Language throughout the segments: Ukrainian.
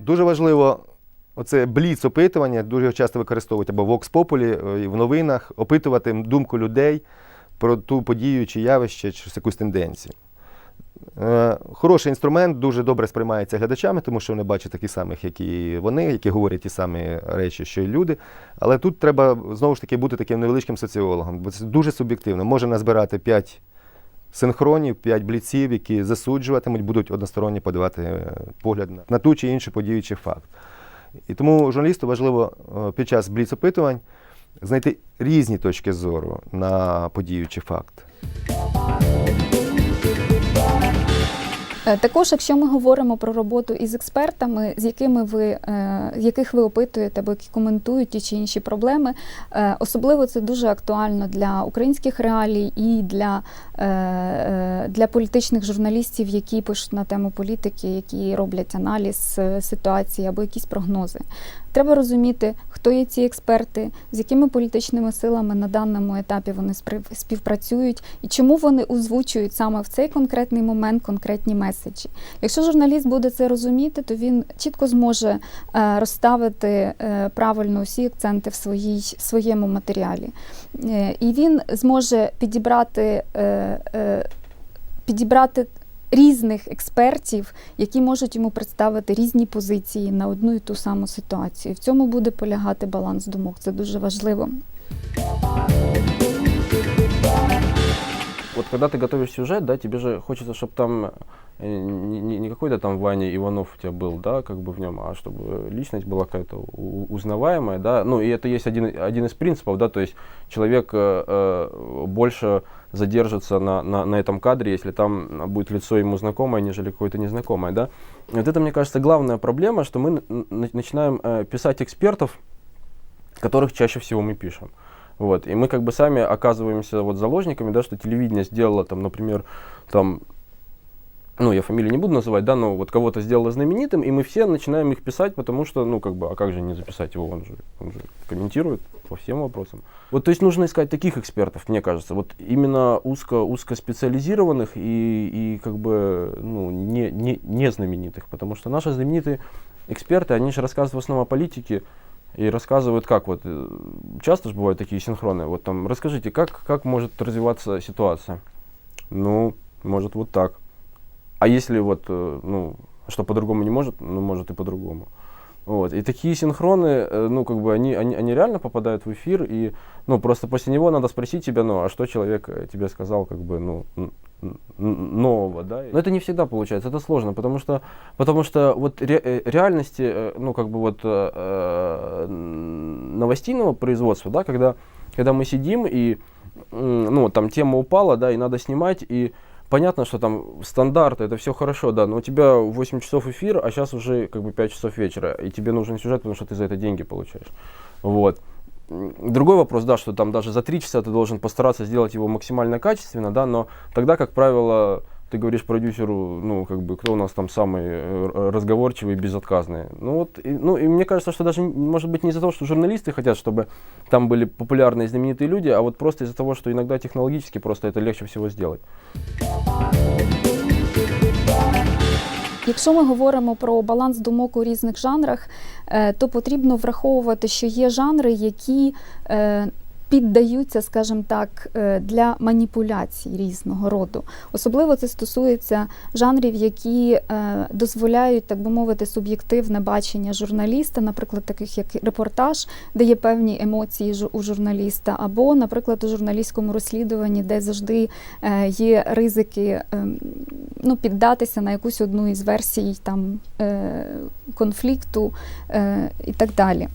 Дуже важливо оце бліц опитування, дуже часто використовують або в Populi, е, і в новинах, опитувати думку людей про ту подію чи явище, чи якусь тенденцію. Е, Хороший інструмент, дуже добре сприймається глядачами, тому що вони бачать таких самих, як і вони, які говорять ті самі речі, що й люди. Але тут треба знову ж таки бути таким невеличким соціологом, бо це дуже суб'єктивно. Може назбирати 5 синхронів, 5 бліців, які засуджуватимуть, будуть односторонні подавати е, погляд на- ту чи іншу подію чи факт. І тому журналісту важливо е, під час бліц-опитувань знайти різні точки зору на подію чи факт. Також, якщо ми говоримо про роботу із експертами, з якими ви е, яких ви опитуєте або які коментують ті чи інші проблеми, е, особливо це дуже актуально для українських реалій і для, е, е, для політичних журналістів, які пишуть на тему політики, які роблять аналіз е, ситуації або якісь прогнози. Треба розуміти, хто є ці експерти, з якими політичними силами на даному етапі вони співпрацюють і чому вони озвучують саме в цей конкретний момент конкретні меседжі. Якщо журналіст буде це розуміти, то він чітко зможе е, розставити е, правильно усі акценти в своїй своєму матеріалі. Е, І він зможе підібрати. Підібрати різних експертів, які можуть йому представити різні позиції на одну і ту саму ситуацію. В цьому буде полягати баланс думок. Це дуже важливо. Когда ты готовишь сюжет, да, тебе же хочется, чтобы там э, не, не- какой-то там Ваня Иванов у тебя был, да, как бы в нем, а чтобы личность была какая-то узнаваемая, да. Ну, и это есть один, один из принципов, да, то есть человек э, э, больше задержится на, на, на этом кадре, если там будет лицо ему знакомое, нежели какое-то незнакомое, да. И Вот это, мне кажется, главная проблема, что мы начинаем э, писать экспертов, которых чаще всего мы пишем. Вот. И мы как бы сами оказываемся вот заложниками, да, что телевидение сделало там, например, там, ну, я фамилии не буду называть, да, но вот кого-то сделало знаменитым, и мы все начинаем их писать, потому что, ну, как бы, а как же не записать его, он же, он же комментирует по всем вопросам. Вот, то есть нужно искать таких экспертов, мне кажется, вот именно узко, узкоспециализированных и, и как бы, ну, не, не, не знаменитых, потому что наши знаменитые эксперты, они же рассказывают в основном о политике, и рассказывают, как вот, э, часто же бывают такие синхроны, вот там, расскажите, как, как может развиваться ситуация? Ну, может вот так. А если вот, э, ну, что по-другому не может, ну, может и по-другому. Вот. И такие синхроны, э, ну, как бы, они, они, они реально попадают в эфир, и, ну, просто после него надо спросить тебя, ну, а что человек э, тебе сказал, как бы, ну, нового, да? Но это не всегда получается, это сложно, потому что, потому что вот ре- э, реальности, ну, как бы вот э, новостейного производства, да, когда, когда мы сидим и, ну, там тема упала, да, и надо снимать, и понятно, что там стандарты, это все хорошо, да, но у тебя 8 часов эфир, а сейчас уже как бы 5 часов вечера, и тебе нужен сюжет, потому что ты за это деньги получаешь. Вот. Другой вопрос, да, что там даже за 3 часа ты должен постараться сделать его максимально качественно, да, но тогда, как правило, ты говоришь продюсеру, ну, как бы, кто у нас там самый э, разговорчивый, безотказный. Ну, вот, и, ну, и мне кажется, что даже, н- может быть, не из-за того, что журналисты хотят, чтобы там были популярные, знаменитые люди, а вот просто из-за того, что иногда технологически просто это легче всего сделать. Якщо ми говоримо про баланс думок у різних жанрах, е, то потрібно враховувати, що є жанри, які е, піддаються, скажімо так, е, для маніпуляцій різного роду. Особливо це стосується жанрів, які е, дозволяють, так би мовити, суб'єктивне бачення журналіста, наприклад, таких як репортаж, де є певні емоції у журналіста, або, наприклад, у журналістському розслідуванні, де завжди е, є ризики ем, ну, піддатися на якусь одну із версій там, конфлікту і так далі.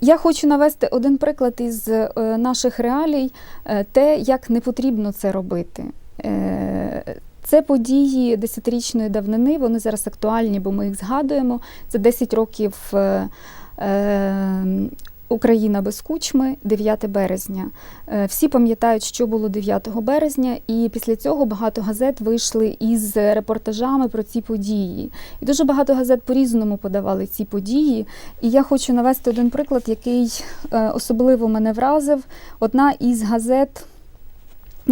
Я хочу навести один приклад із е, наших реалій, е, те, як не потрібно це робити. Е, це події десятирічної давнини, вони зараз актуальні, бо ми їх згадуємо. Це 10 років Україна без кучми, 9 березня. Е, Всі пам'ятають, що було 9 березня, і після цього багато газет вийшли із репортажами про ці події. І дуже багато газет по-різному подавали ці події. І я хочу навести один приклад, який е, особливо мене вразив. Одна із газет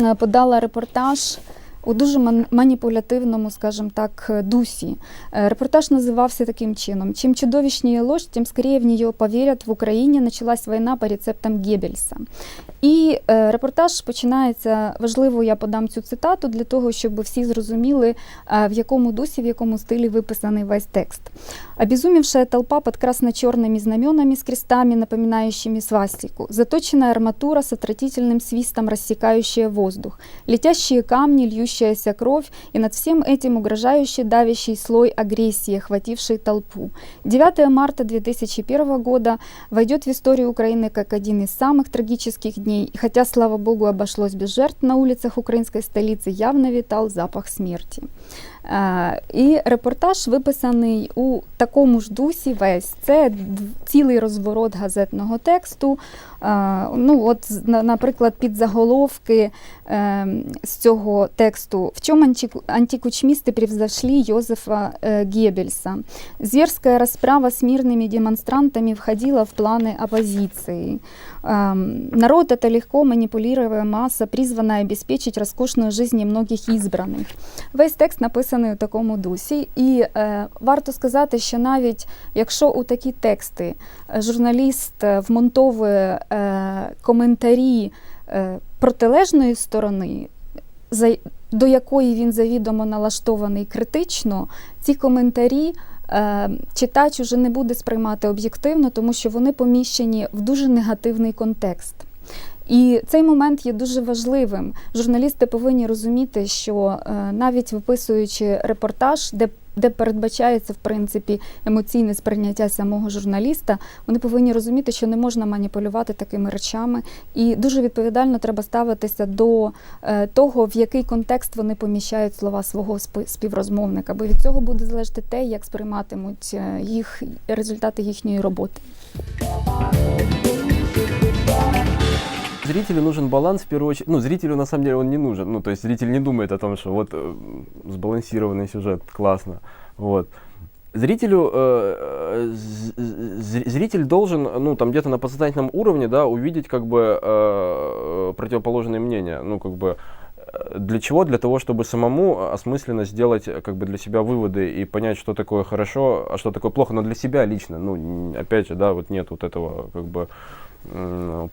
е, подала репортаж у дуже маніпулятивному, скажімо так, е, дусі. Е, Репортаж називався таким чином: чим чудовищнее ложь, тем скорее в нее поверят. В Україні началась війна по рецептам Геббельса. І е, репортаж починається важливо, я подам цю цитату для того, щоб всі зрозуміли, е, в якому дусі, в якому стилі виписаний весь текст. Обезумевшая толпа под красно-черными знаменами с крестами, напоминающими свастику, заточенная арматура с отвратительным свистом, рассекающая воздух, летящие камни, льющаяся кровь и над всем этим угрожающий давящий слой агрессии, охвативший толпу. 9 марта 2001 года войдет в историю Украины как один из самых трагических дней, и хотя, слава богу, обошлось без жертв на улицах украинской столицы, явно витал запах смерти. Е, І репортаж виписаний у такому ж дусі весь. Це дв- цілий розворот газетного тексту. Е, Ну, от, з- на- наприклад, під заголовки е, з цього тексту «В чому антику- антикучмисты превзошли Йозефа е, Геббельса?» Зверская расправа с мирными демонстрантами входила в планы оппозиции. Эм, Народ – это легко манипулируемая масса, призванная обеспечить роскошную жизнь немногих избранных. Весь текст написаний у такому дусі, і е, варто сказати, що навіть якщо у такі тексти е, журналіст е, вмонтовує е, коментарі е, протилежної сторони, за, до якої він завідомо налаштований критично, ці коментарі е, читач уже не буде сприймати об'єктивно, тому що вони поміщені в дуже негативний контекст. І цей момент є дуже важливим. Журналісти повинні розуміти, що е, навіть виписуючи репортаж, де де передбачається в принципі емоційне сприйняття самого журналіста, вони повинні розуміти, що не можна маніпулювати такими речами, і дуже відповідально треба ставитися до е, того, в який контекст вони поміщають слова свого співрозмовника, бо від цього буде залежати те, як сприйматимуть е, їх результати їхньої роботи. Зрителю нужен баланс в первую очередь. Ну, зрителю на самом деле он не нужен. Ну, то есть зритель не думает о том, что вот э, сбалансированный сюжет, классно. Вот. Зрителю, э, э, зритель должен, ну, там где-то на подсознательном уровне, да, увидеть как бы э, противоположные мнения. Ну, как бы э, для чего? Для того, чтобы самому осмысленно сделать э, как бы для себя выводы и понять, что такое хорошо, а что такое плохо, но для себя лично. Ну, опять же, да, вот нет вот этого как бы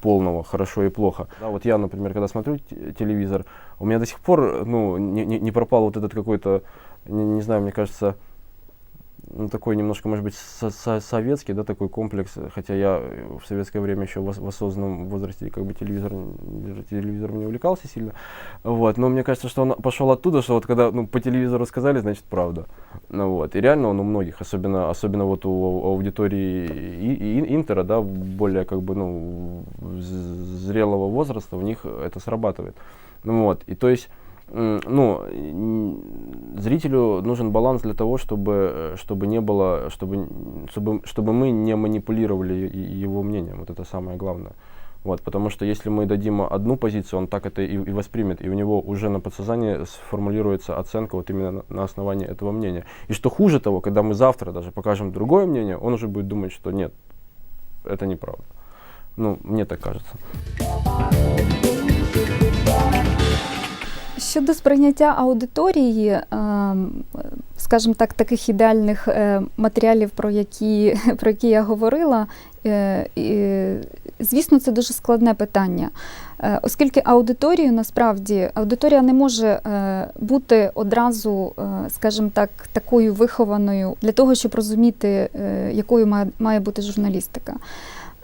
полного хорошо и плохо. Да, вот я, например, когда смотрю телевизор, у меня до сих пор, ну, не, не, не пропал вот этот какой-то, не, не знаю, мне кажется, ну, такой немножко, может быть, со- со- советский, да, такой комплекс, хотя я в советское время еще в, в осознанном возрасте как бы телевизор, телевизором не увлекался сильно, вот, но мне кажется, что он пошел оттуда, что вот когда, ну, по телевизору сказали, значит, правда, ну, вот, и реально он у многих, особенно, особенно вот у ау- аудитории и, и Интера, да, более, как бы, ну, зрелого возраста, у них это срабатывает, ну, вот, и то есть, ну, зрителю нужен баланс для того, чтобы, э, чтобы не было, чтобы, чтобы, чтобы мы не манипулировали его мнением. Вот это самое главное. Вот, потому что если мы дадим одну позицию, он так это и, и воспримет, и у него уже на подсознании сформулируется оценка вот именно на, на основании этого мнения. И что хуже того, когда мы завтра даже покажем другое мнение, он уже будет думать, что нет, это неправда. Ну, мне так кажется. Щодо сприйняття аудиторії, ем, скажімо так, таких ідеальних е, матеріалів, про які, про які я говорила, е, звісно, це дуже складне питання. Е, Оскільки аудиторію насправді аудиторія не може е, бути одразу, е, скажімо так, такою вихованою для того, щоб розуміти, е, якою має бути журналістика.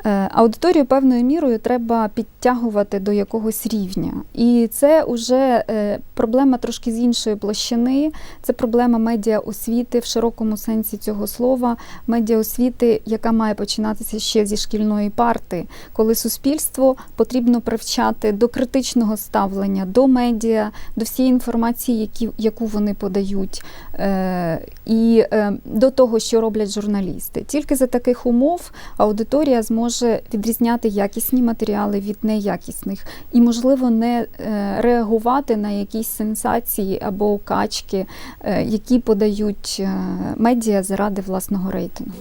Е, Аудиторію певною мірою треба підтягувати до якогось рівня. І це вже е, проблема трошки з іншої площини. Це проблема медіаосвіти в широкому сенсі цього слова, медіаосвіти, яка має починатися ще зі шкільної парти, коли суспільство потрібно привчати до критичного ставлення, до медіа, до всієї інформації, які, яку вони подають, е, і до того, що роблять журналісти. Тільки за таких умов аудиторія зможе відрізняти якісні матеріали від неякісних і, можливо, не е, реагувати на якісь сенсації або качки, е, які подають е, медіа заради власного рейтингу.